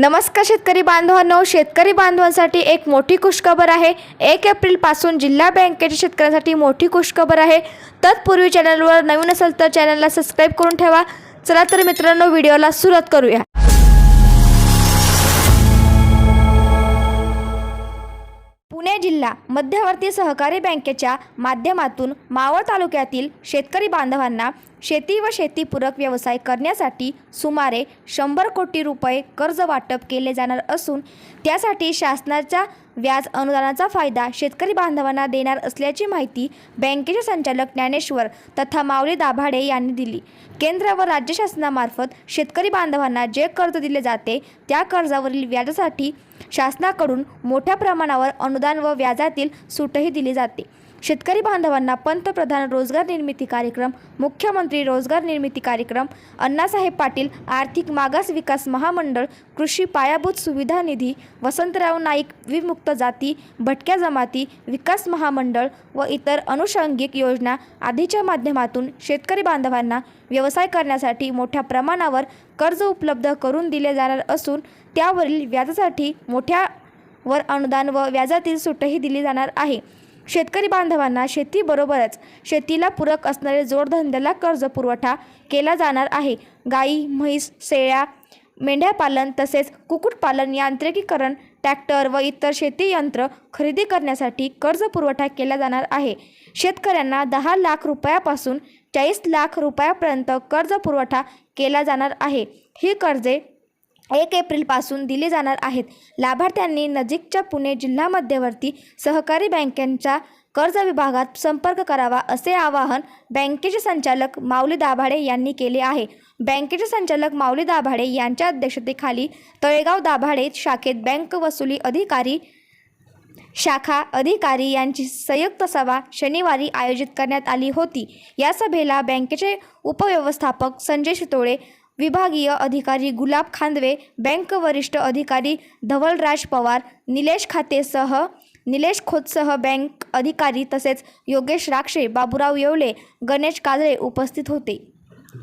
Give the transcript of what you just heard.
नमस्कार शेतकरी बांधवांनो शेतकरी बांधवांसाठी एक मोठी खुशखबर आहे. एक एप्रिलपासून जिल्हा बँकेच्या शेतकऱ्यांसाठी मोठी खुशखबर आहे. तत्पूर्वी चॅनलवर नवीन असेल तर चॅनलला सबस्क्राईब करून ठेवा. चला तर मित्रांनो व्हिडिओला सुरुवात करूया. पुणे जिल्हा मध्यवर्ती सहकारी बँकेच्या माध्यमातून मावळ तालुक्यातील शेतकरी बांधवांना शेती व शेतीपूरक व्यवसाय करण्यासाठी सुमारे शंभर कोटी रुपये कर्ज वाटप केले जाणार असून त्यासाठी शासनाच्या व्याज अनुदानाचा फायदा शेतकरी बांधवांना देणार असल्याची माहिती बँकेचे संचालक ज्ञानेश्वर तथा माऊली दाभाडे यांनी दिली. केंद्र व राज्य शासनामार्फत शेतकरी बांधवांना जे कर्ज दिले जाते त्या कर्जावरील व्याजासाठी शासनाकडून मोठ्या प्रमाणावर अनुदान व व्याजातील सूटही दिली जाते. शेतकरी बांधवांना पंतप्रधान रोजगार निर्मिती कार्यक्रम मुख्यमंत्री रोजगार निर्मिती कार्यक्रम अण्णासाहेब पाटील आर्थिक मागास विकास महामंडळ कृषी पायाभूत सुविधा निधी वसंतराव नाईक विमुक्त जाती भटक्या जमाती विकास महामंडळ व इतर अनुषंगिक योजना आधीच्या माध्यमातून शेतकरी बांधवांना व्यवसाय करण्यासाठी मोठ्या प्रमाणावर कर्ज उपलब्ध करून दिले जाणार असून त्यावरील व्याजासाठी मोठ्या वर अनुदान व व्याजातील सूटही दिली जाणार आहे. शेतकरी बांधवांना शेतीबरोबरच शेतीला पूरक असणारे जोडधंद्याला कर्ज पुरवठा केला जाणार आहे. गाई म्हैस शेळ्या मेंढ्यापालन तसेच कुक्कुटपालन यांत्रिकीकरण ट्रॅक्टर व इतर शेती यंत्र खरेदी करण्यासाठी कर्ज पुरवठा केला जाणार आहे. शेतकऱ्यांना दहा लाख रुपयापासून चाळीस लाख रुपयापर्यंत कर्ज पुरवठा केला जाणार आहे. ही कर्जे एक एप्रिलपासून दिली जाणार आहेत. लाभार्थ्यांनी नजीकच्या पुणे जिल्हा मध्यवर्ती सहकारी बँकांच्या कर्ज विभागात संपर्क करावा असे आवाहन बँकेचे संचालक माऊली दाभाडे यांनी केले आहे. बँकेचे संचालक माऊली दाभाडे यांच्या अध्यक्षतेखाली तळेगाव दाभाडे शाखेत बँक वसुली अधिकारी शाखा अधिकारी यांची संयुक्त सभा शनिवारी आयोजित करण्यात आली होती. या सभेला बँकेचे उपव्यवस्थापक संजय शितोळे विभागीय अधिकारी गुलाब खांदवे बँक वरिष्ठ अधिकारी धवलराज पवार निलेश खातेसह निलेश खोतसह बँक अधिकारी तसेच योगेश राक्षे बाबुराव येवले गणेश काजळे उपस्थित होते.